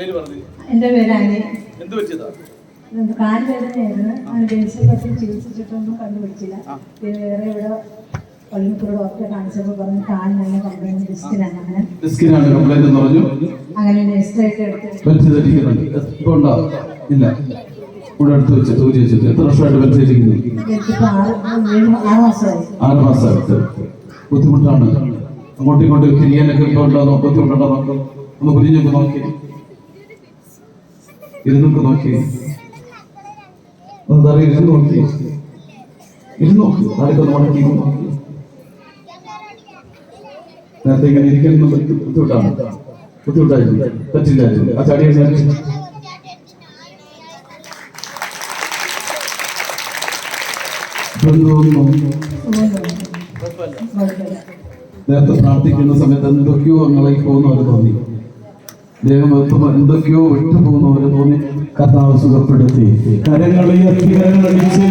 പേര് പറഞ്ഞു. എന്റെ പേര് അനി എന്ത് പറ്റിയതാ? കാൽ വേദനയായിരുന്നു. അത് ദേശീയ പറ്റി ചികിത്സിച്ചിട്ടൊന്നും കണ്ടുപിടിച്ചില്ല. പിന്നെ വേറെ ഇവിടെ പള്ളിപ്പുറ ഡോക്ടറെ കാണിച്ചപ്പോൾ പറഞ്ഞു കാലിന് നല്ല കംപ്ലൈന്റ് ഡിസ്കിനാണ് അങ്ങനെ ഡിസ്കിനാണ് കംപ്ലൈന്റ് എന്ന് പറഞ്ഞു. അങ്ങനെ നെക്സ്റ്റ് എടുത്ത് ഇല്ല. അടുത്ത് വെച്ച് തൂരി വെച്ചിട്ട്. എത്ര വർഷമായിട്ട് ആറ് മാസമായിട്ട് ബുദ്ധിമുട്ടാണ്. അങ്ങോട്ടും ഇങ്ങോട്ടും തിരിയാനൊക്കെ ഇപ്പൊ ഉണ്ടാകും ബുദ്ധിമുട്ടുണ്ടോ? നോക്കാം ഒന്ന് നോക്കി. ഇരുന്നൊക്കെ നോക്കി. എന്താ പറയുക ഇരുന്ന് നോക്കി. ഇരുന്ന് നോക്കി. ആരൊക്കെ മടക്കി നോക്കി? നേരത്തെ ഇങ്ങനെ ഇരിക്കുന്ന ബുദ്ധിമുട്ടാണ്. ബുദ്ധിമുട്ടായിരുന്നു. പറ്റില്ലായിരുന്നു. ആ ചടിയെ ഞാൻ നേരത്തെ പ്രാർത്ഥിക്കുന്ന സമയത്ത് എന്തൊക്കെയോ അങ്ങളായി പോകുന്നവർ തോന്നി. ദേഹം എത്തുമ്പോൾ എന്തൊക്കെയോ വിട്ടുപോകുന്ന പോലെ തോന്നി. കർത്താവ് സുഖപ്പെടുത്തി. കരങ്ങളിയത്തി കരങ്ങളിച്ച്